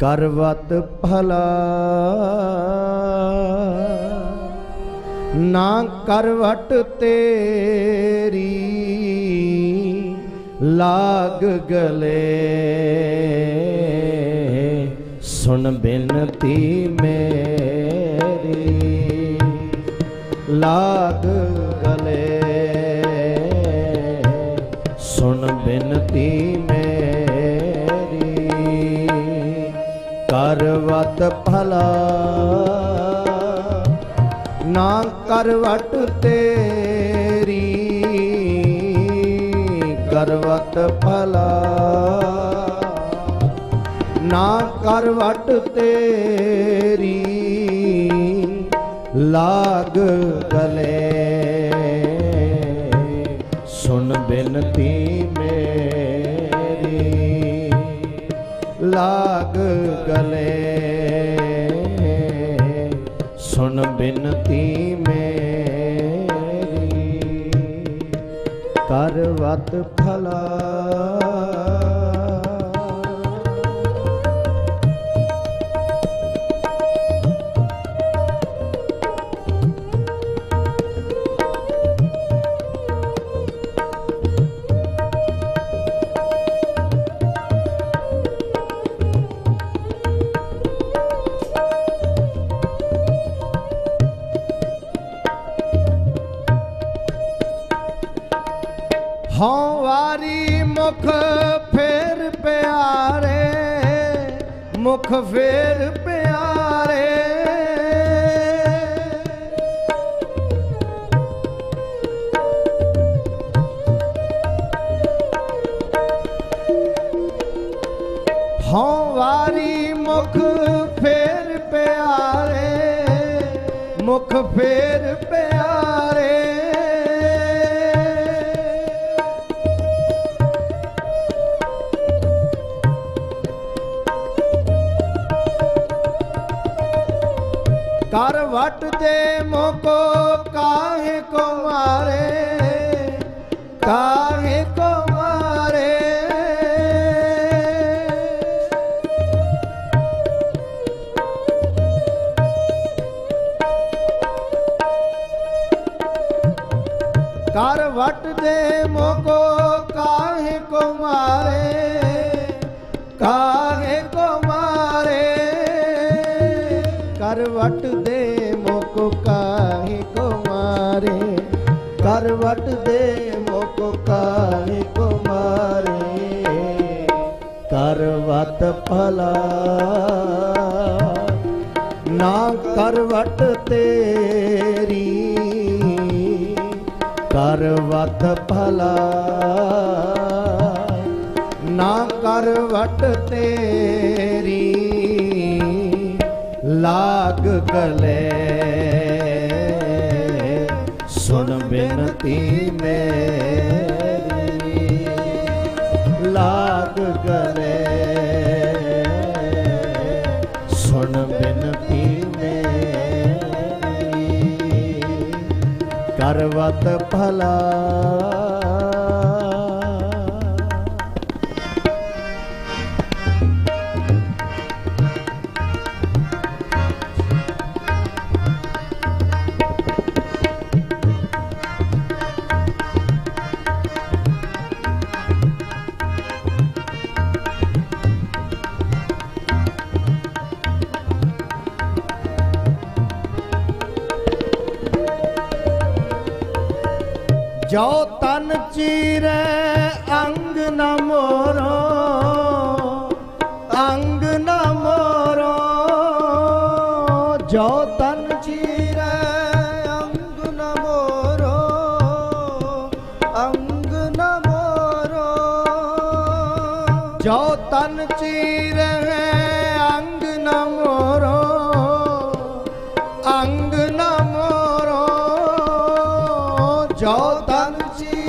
ਕਰਵਤ ਭਲਾ। ਨਾ ਕਰਵਟ ਤੇਰੀ ਲਾਗ ਗਲੇ। ਸੁਣ ਬਿਨਤੀ ਮੇਰੀ ਲਾਗ ਗਲੇ। ਸੁਣ ਬੇਨਤੀ ਕਰਵਤ ਭਲਾ। ਨਾ ਕਰਵਟ ਤੇਰੀ ਕਰਵਤ ਭਲਾ। ਨਾ ਕਰਵਟ ਤੇਰੀ, ਲਾਗ ਗਲੇ। ਸੁਣ ਬਿਨਤੀ ਮੇਰੀ ਲਾਗ ਗਲੇ। ਸੁਣ ਬਿਨਤੀ ਮੇਰੀ ਕਰਵਤ ਫਲਾ। ਮੁਖ ਫੇਰ ਪਿਆਰੇ ਮੁਖ ਫੇਰ ਪਿਆਰੇ। ਹਉ ਵਾਰੀ ਮੁਖ ਫੇਰ ਪਿਆਰੇ ਮੁਖ ਫੇਰ ਪਿਆਰੇ। ਕਰ ਵਟ ਦੇ ਮੋਕੋ ਕਾਹੇ ਕੋ ਮਾਰੇ, ਕਾਹੇ ਕੋ ਮਾਰੇ। ਕਰ ਵਟ ਦੇ ਮੋਕੋ ਕਾਹੇ ਕੋ ਮਾਰੇ, ਕਾਹੇ ਕੋ ਮਾਰੇ। ਵਟ ਦੇ ਮੋਕੋ ਕਾਹੇ ਕੋ ਮਾਰੇ ਕਰ ਵਤ ਭਲਾ। ਨਾ ਕਰਵਟ ਤੇਰੀ ਕਰਵਤ ਭਲਾ। ਨਾ ਕਰਵਟ ਤੇਰੀ, ਲਾਗ ਗਲੇ ਸੁਣ ਬੇਨਤੀ ਮੇਰੀ ਲਾਗ ਕਰੇ। ਸੁਣ ਬੇਨਤੀ ਮੇਰੀ ਕਰਵਤ ਭਲਾ ਜੋ ਤਨ ਚੀਰੇ ਅੰਗ ਨ ਮੋਰੋ ਅੰਗ ਨ ਮੋਰੋ। ਜੋ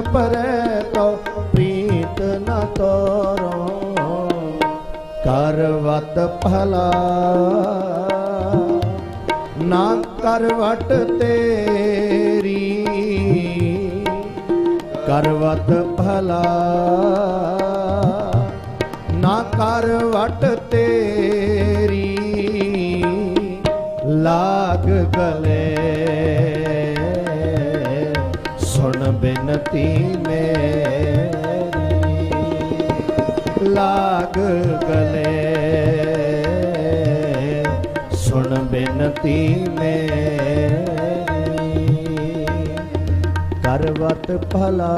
ਪਰੈ ਤੋ ਪ੍ਰੀਤ ਨ ਤੋਰੋ। ਕਰ ਭਲਾ। ਨਾ ਕਰਵਟ ਤੇਰੀ। ਕਰਵਤ ਭਲਾ। ਨਾ ਕਰਵਟ ਤੇਰੀ। ਲਾਗ ਗਲੇ ਬਿਨਤੀ ਮੇਰੀ। ਲਾਗ ਗਲੇ ਸੁਣ ਬਿਨਤੀ ਮੇਰੀ। ਕਰਵਤ ਭਲਾ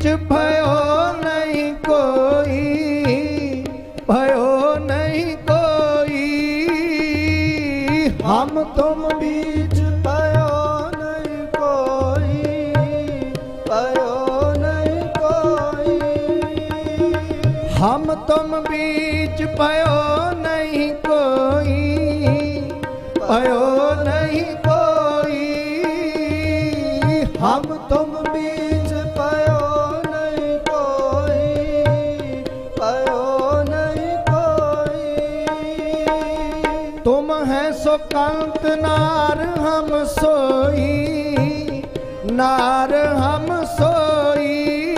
ਵਿੱਚ ਭਇਓ ਨਹੀਂ ਕੋਈ, ਭਇਓ ਨਹੀਂ ਕੋਈ। ਹਮ ਤੁਮ ਵਿੱਚ ਭਇਓ ਨਹੀਂ ਕੋਈ, ਭਇਓ ਨਹੀਂ ਕੋਈ। ਹਮ ਤੁਮ ਵਿੱਚ ਭਇਓ ਨਹੀਂ ਕੋਈ, ਭਇਓ ਸੋ ਕੰਤ ਨਾਰ ਹਮ ਸੋਈ, ਨਾਰ ਹਮ ਸੋਈ।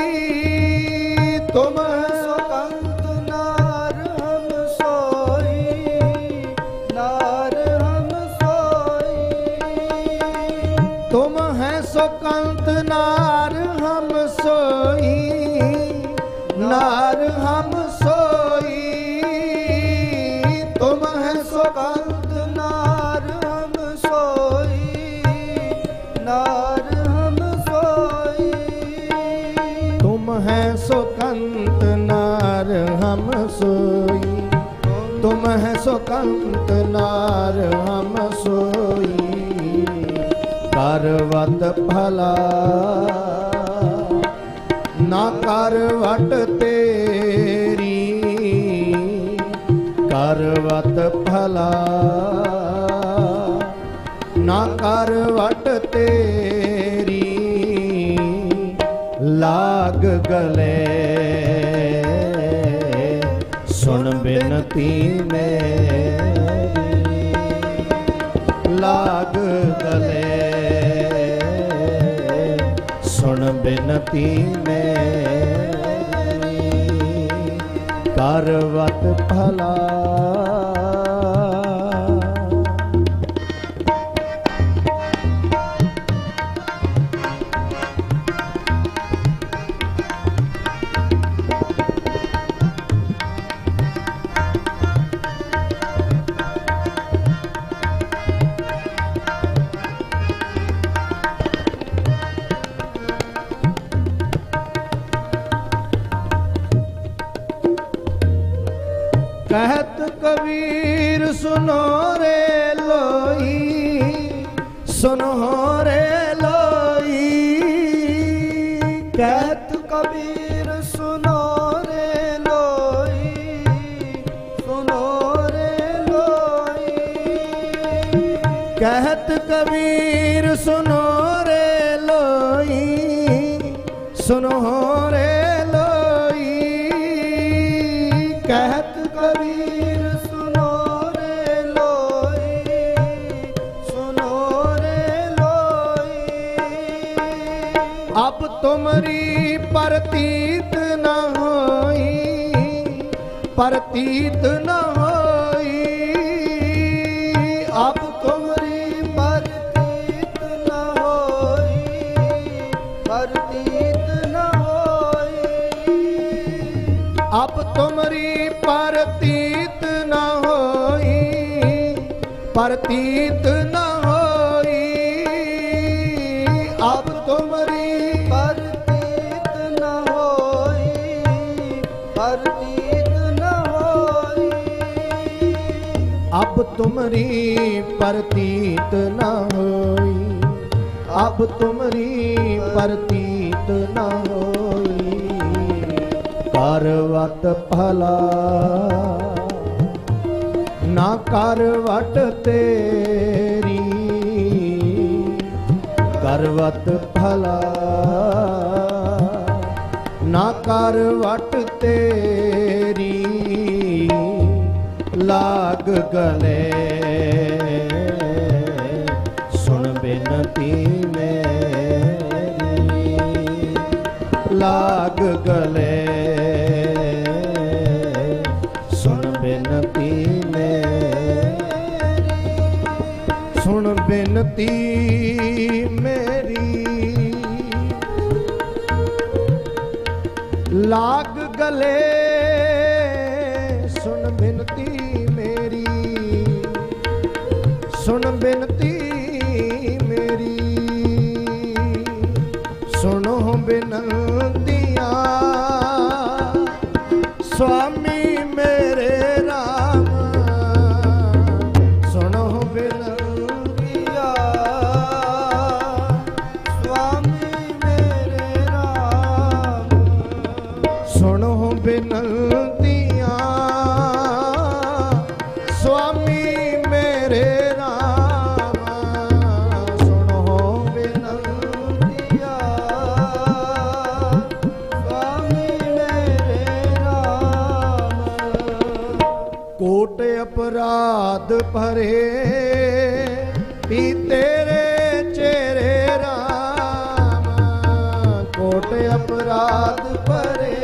ਤੁਮ ਸੋ ਕੰਤ ਨਾਰ ਹਮ ਸੋਈ, ਨਾਰ ਹਮ ਸੋਈ। ਤੁਮ ਹੈ ਸੋ ਕੰਤ ਨਾਰ ਹਮ ਸੋਈ, ਨਾਰ ਹਮ ਸੋਈ। ਮਹਿ ਸੁਕੰਤ ਨਾਰ ਹਮ ਸੋਈ। ਕਰਵਤ ਭਲਾ। ਨਾ ਕਰਵਟ ਤੇਰੀ। ਕਰਵਤ ਭਲਾ। ਨਾ ਕਰਵਟ ਤੇਰੀ। ਲਾਗ ਗਲੇ ਬਿਨਤੀ ਮੇਰੀ ਲਾਗ ਗਲੇ ਸੁਣ ਬਿਨਤੀ ਮੇਰੀ ਕਰਵਤ ਭਲਾ। रे लोई सुनो रे लोई कहत कबीर सुनो रे लोई सुनो रे लोई कहत कबीर सुनो रे लोई सुनो रे लोई कहत कबीर ਤੁਮਰੀ ਪਰਤੀਤ ਨਾ ਹੋਈ, ਪਰਤੀਤ ਨਾ ਹੋਈ। ਆਪ ਤੁਮਰੀ ਪਰਤੀਤ ਨਾ ਹੋਈ, ਪਰਤੀਤ ਨਾ ਹੋਈ। ਆਪ ਤੁਮਰੀ ਪਰਤੀਤ ਨਾ ਹੋਈ, ਪਰਤੀਤ ਨਾ ਅਬ ਤੁਮਰੀ ਪ੍ਰਤੀਤ ਨ ਹੋਈ। ਅਬ ਤੁਮਰੀ ਪ੍ਰਤੀਤ ਨਾ ਹੋਈ। ਕਰਵਤ ਭਲਾ, ਨਾ ਕਰਵਟ ਤੇਰੀ। ਕਰਵਤ ਭਲਾ, ਨਾ ਕਰਵਟ ਤੇਰੀ। ਲਾਗ ਗਲੇ। ਸੁਣ ਬੇਨਤੀ ਮੇਰੀ ਲਾਗ ਗਲੇ। ਸੁਣ ਬੇਨਤੀ ਮੇਰੀ ਸੁਣ ਬੇਨਤੀ ਮੇਰੀ। ਲਾਗ ਗਲੇ। ਸੁਣ ਬੇਨਤੀ ਮੇਰੀ। ਸੁਣੋ ਬੇਨੰਦੀਆਂ ਕੋਟ ਅਪਰਾਧ ਭਰੇ ਪੀ ਤੇਰੇ ਚਿਹਰੇ ਰਾਮ। ਕੋਟ ਅਪਰਾਧ ਭਰੇ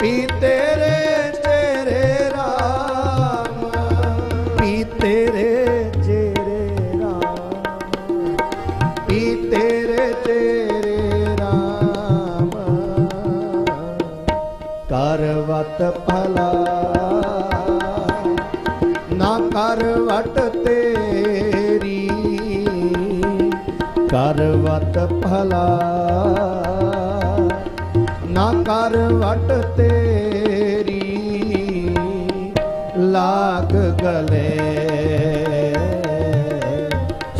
ਪੀ ਤੇਰੇ ਚਿਹਰੇ ਰਾਮ। ਪੀ ਤੇਰੇ ਚਿਹਰੇ ਰਾਮ। ਪੀ ਤੇਰੇ ਤੇਰੇ ਰਾਮ। ਕਰਵਤ ਭਲਾ ਕਰਵਤ ਭਲਾ। ਨਾ ਕਰਵਟ ਤੇਰੀ ਲਾਗ ਗਲੇ।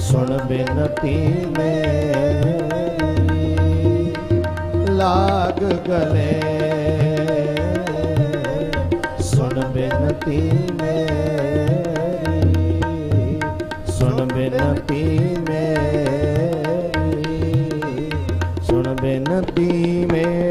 ਸੁਣ ਬੇਨਤੀ ਮੇਰੀ, ਲਾਗ ਗਲੇ। ਸੁਣ ਬੇਨਤੀ ਮੇਰੀ, ਸੁਣ ਬੇਨਤੀ ਮੇਰੀ ਸੁਣ ਬੇਨਤੀ ਮੇਰੀ